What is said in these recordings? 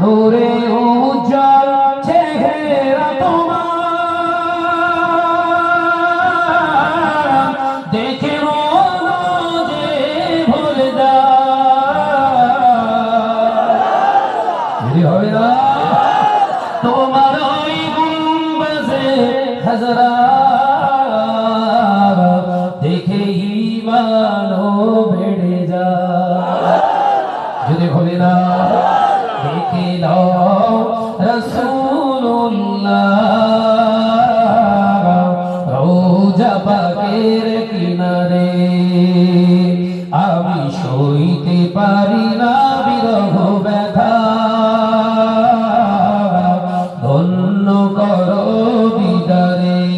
নূরে উজ্জ্বল চেহারা তোমার। দেখে মন যে ভুলে যায় হবে না। তোমার ওই গুম্বাজে হাজরা। দেখে কাছে হলে না। দেখে নাও রসুল্লাহ রোজা কিনারে আমি সইতে পারি না বিরহ ব্যথা। ধন্য করো বিদারে।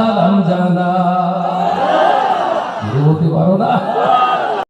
don't.